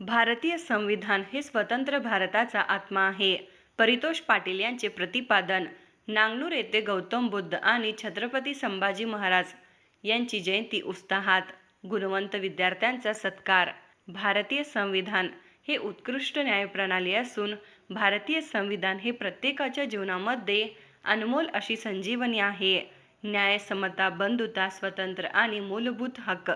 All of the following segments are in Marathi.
भारतीय संविधान हे स्वतंत्र भारताचा आत्मा आहे. परितोष पाटील यांचे प्रतिपादन नांगनूर येथे गौतम बुद्ध आणि छत्रपती संभाजी महाराज यांची जयंती उत्साहात. गुणवंत विद्यार्थ्यांचा सत्कार. भारतीय संविधान हे उत्कृष्ट न्यायप्रणाली असून भारतीय संविधान हे प्रत्येकाच्या जीवनामध्ये अनमोल अशी संजीवनी आहे. न्याय समता बंधुता स्वतंत्र आणि मूलभूत हक्क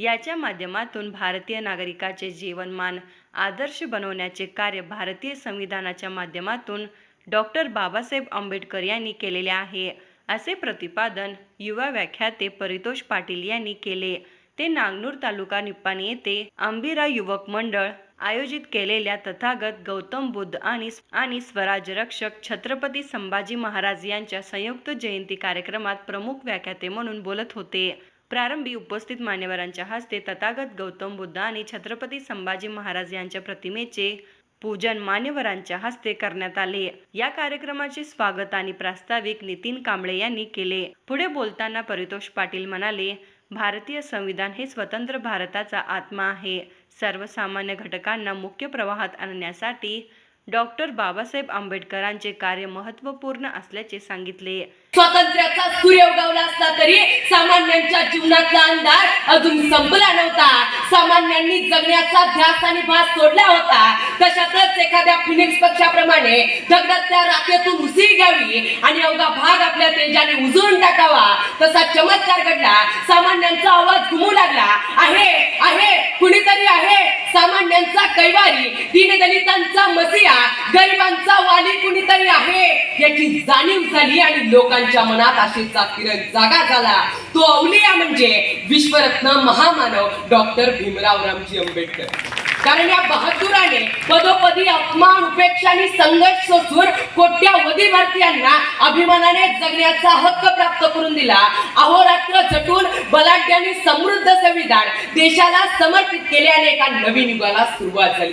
याच्या माध्यमातून भारतीय नागरिकाचे जीवनमान आदर्श बनवण्याचे कार्य भारतीय संविधानाच्या माध्यमातून डॉक्टर बाबासाहेब आंबेडकर यांनी केलेले आहे. असे प्रतिपादन युवा व्याख्याते परितोष पाटील यांनी केले. ते नागनूर तालुका निप्पाणी येथे आंबिरा युवक मंडळ आयोजित केलेल्या तथागत गौतम बुद्ध आणि आणि स्वराज रक्षक छत्रपती संभाजी महाराज यांच्या संयुक्त जयंती कार्यक्रमात प्रमुख व्याख्याते म्हणून बोलत होते. प्रारंभी उपस्थित मान्यवरांच्या हस्ते तथागत गौतम बुद्ध आणि छत्रपती संभाजी महाराज यांच्या प्रतिमेचे पूजन मान्यवरांच्या हस्ते करण्यात आले. या कार्यक्रमाचे स्वागत आणि प्रास्ताविक नितीन कांबळे यांनी केले. पुढे बोलताना परितोष पाटील म्हणाले भारतीय संविधान हे स्वतंत्र भारताचा आत्मा आहे. सर्वसामान्य घटकांना मुख्य प्रवाहात आणण्यासाठी डॉक्टर बाबासाहेब आंबेडकरांचे कार्य महत्त्वपूर्ण असल्याचे सांगितले. स्वातंत्र्याचा सूर्य उगवला असला तरी सामान्यांच्या जीवनातला अंधार अजून संपला नव्हता. सामान्यांनी जगण्याचा ध्यास आणि भास सोडला होता. तशातच एखाद्या फिनिक्स पक्षाप्रमाणे दगडातल्या राखेतून उसळी घ्यावी आणि अवघा भाग आपल्या तेजाने उजळून टाकावा. तसा चमत्कार घडला. सामान्यांचा आवाज घुमू लागला आहे आहे कुणीतरी आहे सामान्यांचा कैवारी दीनदलितांचा मसिया गरिबांचा वाली कुणीतरी आहे. याची जाणीव झाली आणि लोकांच्या मनात आशेचा किरण जागा झाला. तो अवलिया म्हणजे विश्वरत्न महामानव डॉक्टर भीमराव रामजी आंबेडकर. कारण या बहादुराने पदोपदी अपमान उपेक्षा आणि संघर्ष सोसून कोट्यावधी भारतीयांना अभिमानाने जगण्याचा हक्क प्राप्त करून दिला. अहोरात्र झटून बलाढ्य आणि समृद्ध संविधान देशाला समर्पित केल्याने एका नवीन युगाला सुरुवात झाली.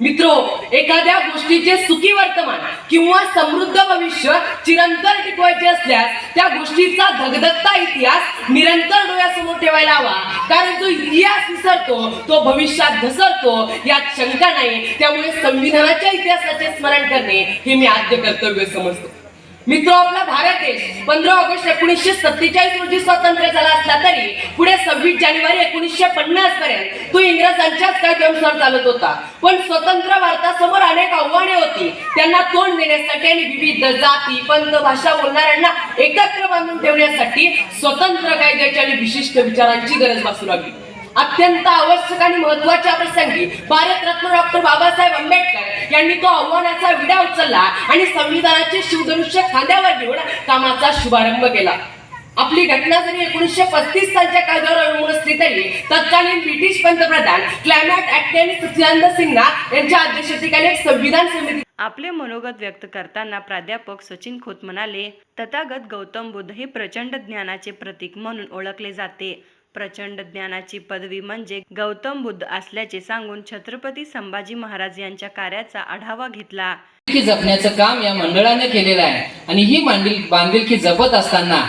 मित्रो एखाद्या गोष्टीचे सुखी वर्तमान किंवा समृद्ध भविष्य चिरंतर टिकवायचे असल्यास त्या गोष्टीचा धगधगता इतिहास निरंतर डोळ्यासमोर ठेवायला हवा. कारण जो इतिहास विसरतो तो भविष्यात घसरतो यात शंका नाही. त्यामुळे संविधानाच्या इतिहासाचे स्मरण करणे हे मी आद्य कर्तव्य समजतो. मित्र आपला भारत देश पंधरा ऑगस्ट एकोणीसशे सत्तेचाळीस रोजी स्वतंत्र झाला असला तरी पुढे सव्वीस जानेवारी एकोणीसशे पन्नास पर्यंत तो इंग्रजांच्याच कायद्यानुसार चालत होता. पण स्वतंत्र भारतासमोर अनेक आव्हाने होती. त्यांना तोंड देण्यासाठी आणि विविध जाती पंथ भाषा बोलणाऱ्यांना एकत्र बांधून ठेवण्यासाठी स्वतंत्र कायद्याची आणि विशिष्ट विचारांची गरज भासू लागली. अत्यंत आवश्यक आणि महत्त्वाच्या प्रसंगी भारतरत्न डॉक्टर बाबासाहेब आंबेडकर यांनी तो आव्हानाचा विडा उचलला आणि संविधानाचे शिवधनुष्य खांद्यावर घेऊन कामाचा शुभारंभ केला. आपली घटना जरी एकोणीसशे पस्तीस सालच्या कायद्यावर अवलंबून असली तरी तत्कालीन ब्रिटिश पंतप्रधान क्लायमॅट ऍक्टेन सत्यानंद सिन्हा यांच्या अध्यक्षतेखाली एक संविधान समिती आपले मनोगत व्यक्त करताना प्राध्यापक सचिन खोत म्हणाले तथागत गौतम बुद्ध हे प्रचंड ज्ञानाचे प्रतीक म्हणून ओळखले जाते. प्रचंड ज्ञानाची पदवी म्हणजे गौतम बुद्ध असल्याचे सांगून छत्रपती संभाजी महाराज यांच्या कार्याचा आढावा घेतला. की जपण्याचं काम या मंडळाने केलेलं आहे. आणि ही मांडील बांधिलकी जपत असताना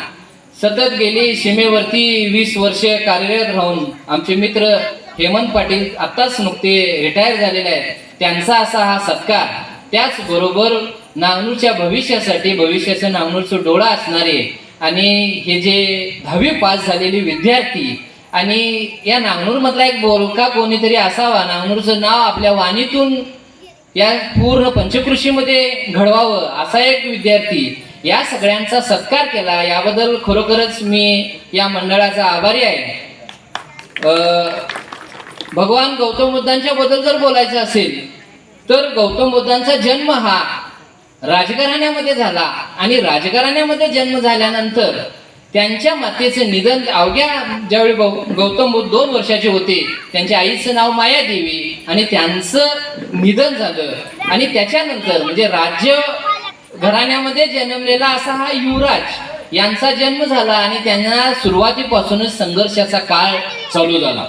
सतत गेली सीमेवरती वीस वर्षे कार्यरत राहून आमचे मित्र हेमंत पाटील आत्ताच नुकते रिटायर झालेले आहेत. त्यांचा असा हा सत्कार त्याचबरोबर नागनूरच्या भविष्यासाठी भविष्याचं नागनूरचं डोळा असणारे आणि हे जे दहावी पास झालेले विद्यार्थी आणि या नागनूरमधला एक बोलका कोणीतरी असावा नागनूरचं नाव आपल्या वाणीतून या पूर्ण पंचकृषीमध्ये घडवावं असा एक विद्यार्थी या सगळ्यांचा सत्कार केला. याबद्दल खरोखरच मी या मंडळाचा आभारी आहे. भगवान गौतम बुद्धांच्या बद्दल जर बोलायचं असेल तर गौतम बुद्धांचा जन्म हा राजघराण्यामध्ये झाला आणि राजघराण्यामध्ये जन्म झाल्यानंतर त्यांच्या मातेचं निधन अवघ्या ज्यावेळी गौतम बुद्ध दोन वर्षाचे होते त्यांच्या आईचं नाव मायादेवी आणि त्यांचं निधन झालं. आणि त्याच्यानंतर म्हणजे राज्य घराण्यामध्ये जन्मलेला असा हा युवराज यांचा जन्म झाला आणि त्यांना सुरुवातीपासूनच संघर्षाचा काळ चालू झाला.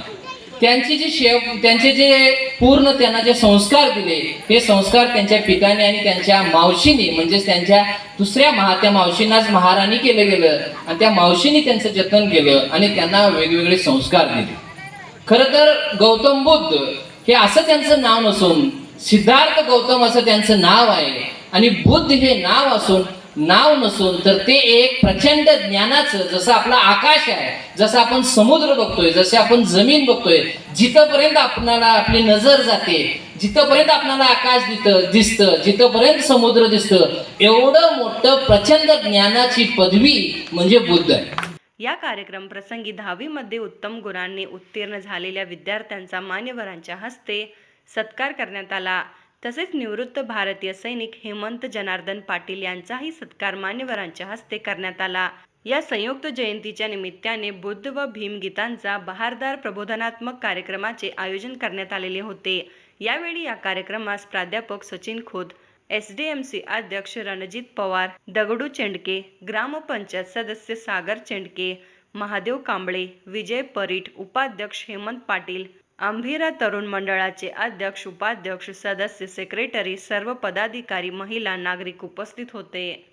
त्यांची जे शेव त्यांचे जे पूर्ण त्यांना जे संस्कार दिले ते संस्कार त्यांच्या पिताने आणि त्यांच्या मावशीने म्हणजेच त्यांच्या दुसऱ्या महा त्या मावशींनाच महाराणी केलं गेलं आणि त्या मावशीने त्यांचं जतन केलं आणि त्यांना वेगवेगळे संस्कार दिले. खरं तर गौतम बुद्ध हे असं त्यांचं नाव नसून सिद्धार्थ गौतम असं त्यांचं नाव आहे आणि बुद्ध हे नाव असून नाव नसून तर ते एक प्रचंड ज्ञानाचं जसं आपला आकाश आहे जसं आपण समुद्र बघतोय जसे आपण जमीन बघतोय जिथपर्यंत आपणाला आपली नजर जाते जिथपर्यंत आपल्याला आकाश दिसतं दिसतं जिथपर्यंत समुद्र दिसतं एवढं मोठं प्रचंड ज्ञानाची पदवी म्हणजे बुद्ध आहे. या कार्यक्रम प्रसंगी दहावीमध्ये उत्तम गुणांनी उत्तीर्ण झालेल्या विद्यार्थ्यांचा मान्यवरांच्या हस्ते सत्कार करण्यात आला. तसेच निवृत्त भारतीय सैनिक हेमंत जनार्दन पाटील यांचाही सत्कार मान्यवरांच्या हस्ते करण्यात आला. या संयुक्त जयंतीच्या निमित्ताने बुद्ध व भीम गीतांचा बहारदार प्रबोधनात्मक कार्यक्रमाचे आयोजन करण्यात आलेले होते. यावेळी या कार्यक्रमास प्राध्यापक Sachin Khot S D M C अध्यक्ष रणजित पवार दगडू चेंडके ग्रामपंचायत सदस्य सागर चेंडके महादेव कांबळे विजय परीट उपाध्यक्ष हेमंत पाटील आंभिरा तरुण मंडळाचे अध्यक्ष उपाध्यक्ष सदस्य सेक्रेटरी सर्व पदाधिकारी महिला नागरिक उपस्थित होते.